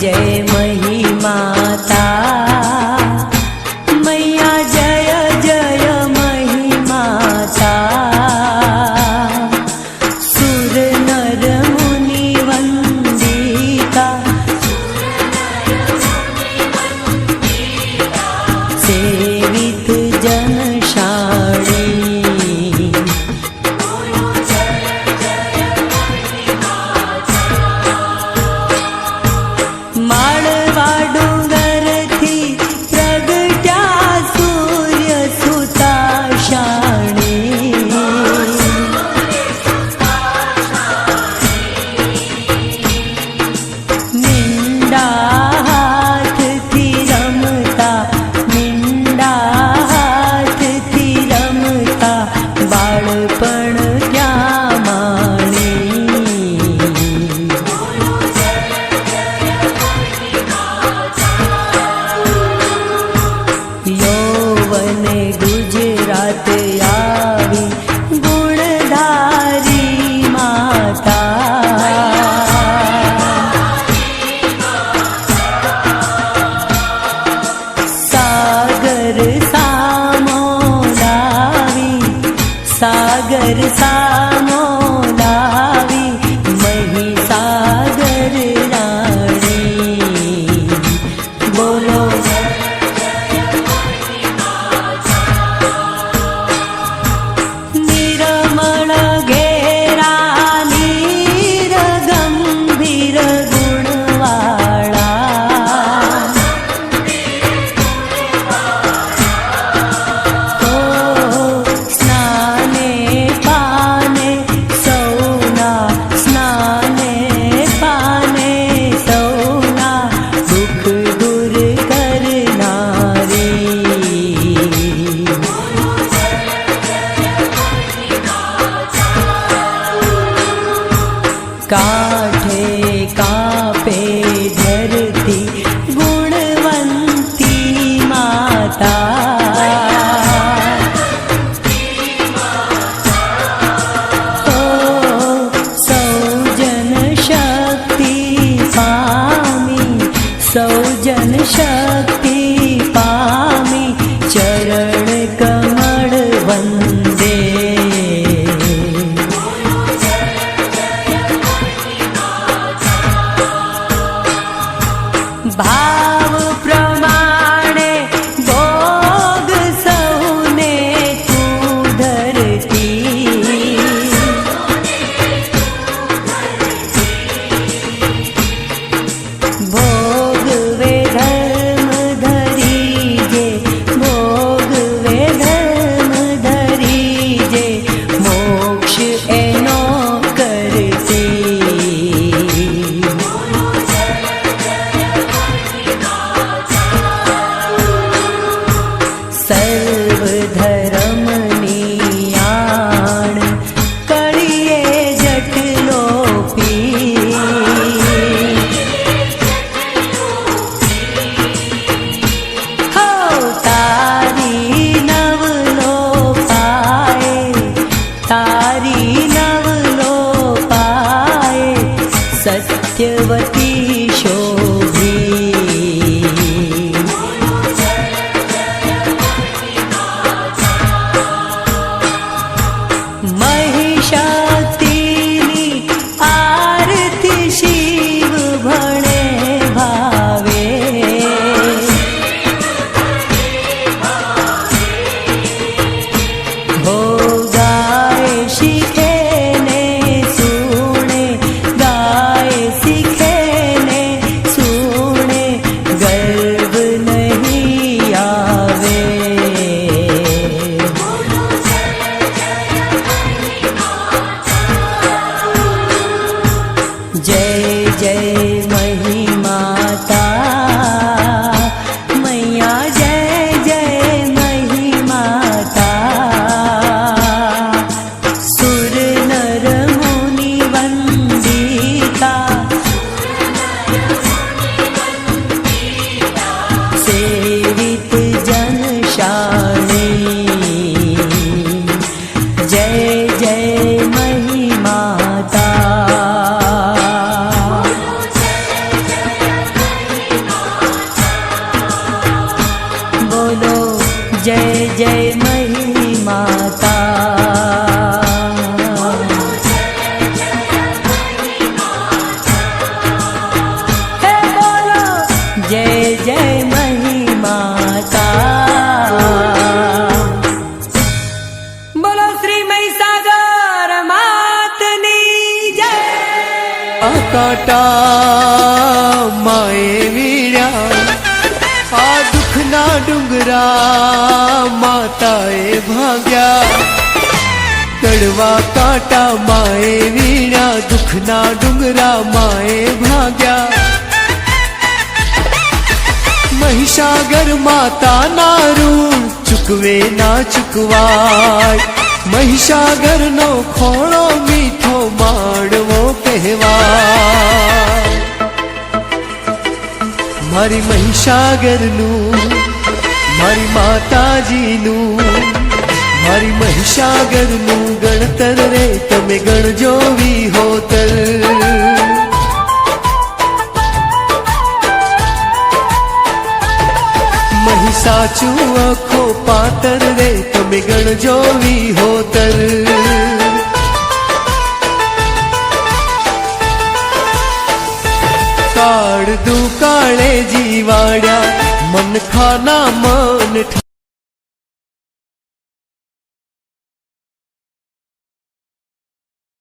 जय સાગર સામો કાઠે કાપે ધરતી ગુણવંતી માતા. ভাই पंचवती બોલો જય જય મહી માતા હે બોલો જય જય મહી માતા બોલો શ્રી મહીસાગર માતની જય આ કાંટા માએ વીણ્યા આ દુઃખના ડુંગરા માતાએ ભાગ્યા. કડવા કાંટા માએ વીણા, દુઃખના ડુંગરા માએ ભાગ્યા. મહિષાગર માતાના ઋણ ચૂકવે ના ચૂકવાય. મહિષાગરનો ખોળો મીઠો માડવો કહેવાય. મારી મહિષાગરનું મારી માતાજીનું, મારી મહિષાગરનું ગણતર રે, તમે ગણજો વિહોતર મહી સાચું આખો પાતર રે, તમે ગણજો વિહોતર કાળ દુકાળે જીવાડ્યા খানা মন